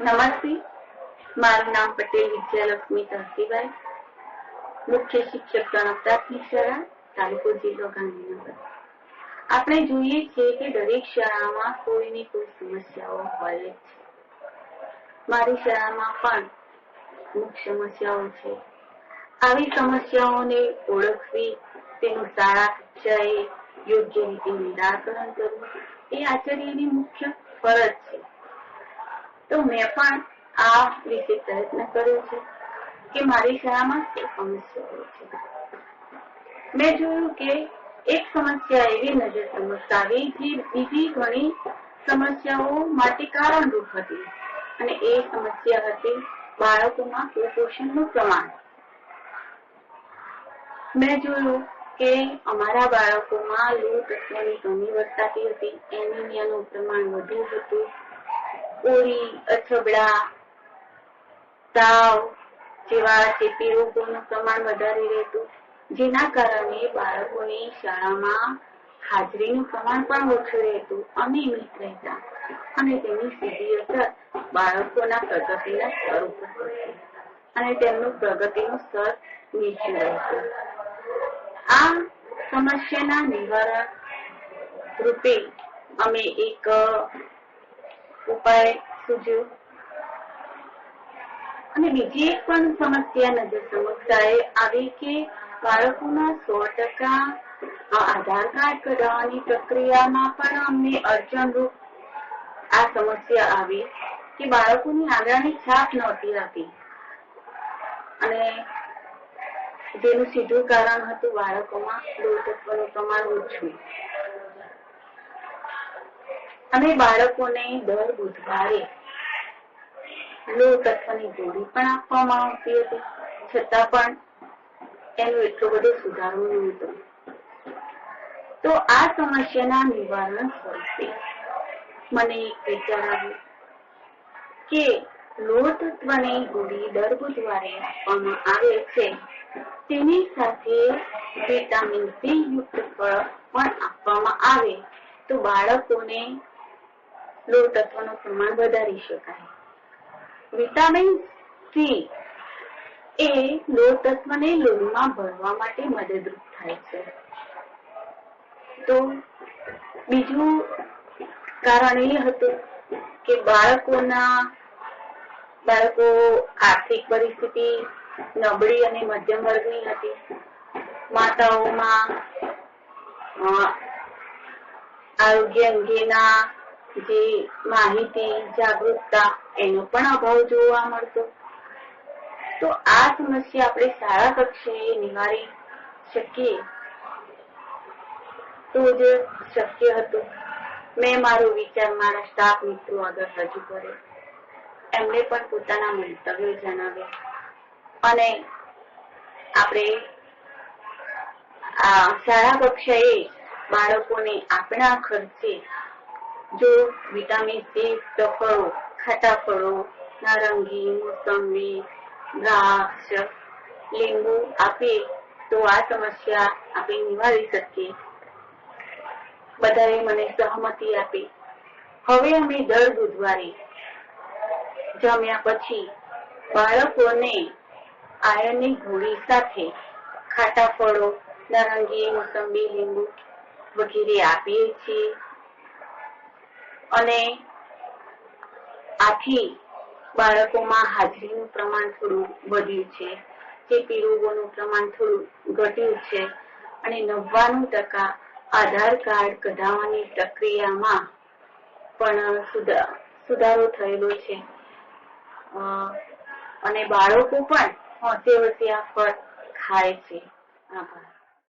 નમસ્તે. મારું નામ પટેલ વિદ્યાલક્ષ્મી તરસીભાઈ મુખ્ય શિક્ષક પ્રાથમિક શાળા તાલુકો જિલ્લો ગાંધીનગર. આપણે જોઈએ છીએ કે દરેક શાળામાં કોઈની કોઈ સમસ્યાઓ હોય જ મારી શાળામાં પણ અમુક સમસ્યાઓ છે. આવી સમસ્યાઓને ઓળખવી, તેનું શાળા કક્ષાએ યોગ્ય રીતે નિરાકરણ કરવું એ આચાર્યની મુખ્ય ફરજ છે. તો મેં પણ આ વિશે પ્રયત્ન કર્યો છે કે મારી શાળામાં શું સમસ્યાઓ છે. મેં જોયું કે એક સમસ્યા એવી નજર સમક્ષ આવી જે બીજી ઘણી સમસ્યાઓ માટે કારણરૂપ હતી અને એ સમસ્યા હતી બાળકોમાં કુપોષણનું પ્રમાણ. મેં જોયું કે અમારા બાળકોમાં લોહ તત્વની કમી વર્તાતી હતી. એનિમિયાનું પ્રમાણ વધુ હતું. ઓરી અછબડા તાવ જેવા ચેપી રોગોનું પ્રમાણ વધારે રહેતું. જેના કારણે બાળકોની શાળામાં હાજરીનું પ્રમાણ પણ ઓછું રહેતું. અનિયમિત રહેતા અને તેની સીધી અસર બાળકોના પ્રગતિના સ્તર ઉપર અને તેમનું પ્રગતિનું સ્તર નીચું રહેતું આ સમસ્યાના નિવારણ રૂપે અમે એક ઉપાય સૂચ્યો અને બીજી એક પણ સમસ્યા નજર સમક્ષ આવી કે બાળકોના સો ટકા આધાર કાર્ડ કઢાવવાની પ્રક્રિયામાં પણ અમને અડચણરૂપ આ સમસ્યા આવી કે બાળકોની આંગળાની છાપ નહોતી આપી. અને જેનું સીધું કારણ હતું બાળકોમાં લોહ તત્વનું પ્રમાણ ઓછું. અને બાળકોને દર બુધવારે લોહ તત્વની ગોળી પણ આપવામાં આવતી હતી. છતાં પણ એનો એટલો બધો સુધારો નહોતો. તો આ સમસ્યાના નિવારણ સ્વરૂપે મને એક વિચાર આવ્યો કે લોહ તત્વની ગોળી દર બુધવારે આપવામાં આવે છે. તેની સાથે વિટામિન સી યુક્ત ફળ પણ આપવામાં આવે. તો બાળકોને લોહ તત્વનું પ્રમાણ વધારી શકાય. વિટામિન સી એ લોહ તત્વને લોહીમાં ભરવા માટે મદદરૂપ થાય છે. તો બીજું કારણ એ હતું કે બાળકોના, બાળકો આર્થિક પરિસ્થિતિ નબળી અને મધ્યમ વર્ગની હતી. માતાઓમાં આરોગ્ય અંગેના જે માહિતી, જાગૃતતા, એનો પણ અભાવ જોવા મળતો. તો આ સમસ્યા આપણે સારા કક્ષાએ નિવારી શકીએ? તો જ શક્ય હતું. મેં મારો વિચાર મારા સ્ટાફ મિત્રો આગળ રજૂ કર્યો. એમણે પણ પોતાના મંતવ્યો જણાવ્યા. અને આપણે આ શાળા કક્ષાએ બાળકોને આપણા ખર્ચે જો વિટામિન સી ફળો ખાટા ફળો, નારંગી, મોસંબી, દ્રાક્ષ, લીંબુ આપે તો આ સમસ્યા આપણે નિવારી શકીએ બધાએ મને સહમતી આપી. હવે અમે દર બુધવારે જમ્યા પછી બાળકોને આયર્નની ગોળી સાથે ખાટા ફળો, નારંગી, મોસંબી, લીંબુ વગેરે આપીએ છીએ. અને આથી બાળકોમાં હાજરીનું પ્રમાણ થોડું વધ્યું છે. ચેપી રોગોનું પ્રમાણ થોડું ઘટ્યું છે. અને નવ્વાણું ટકા આધાર કાર્ડ કઢાવવાની પ્રક્રિયામાં પણ સુધારો થયેલો છે. અને બાળકો પણ હોંશે વસે આ ફળ ખાય છે. આભાર.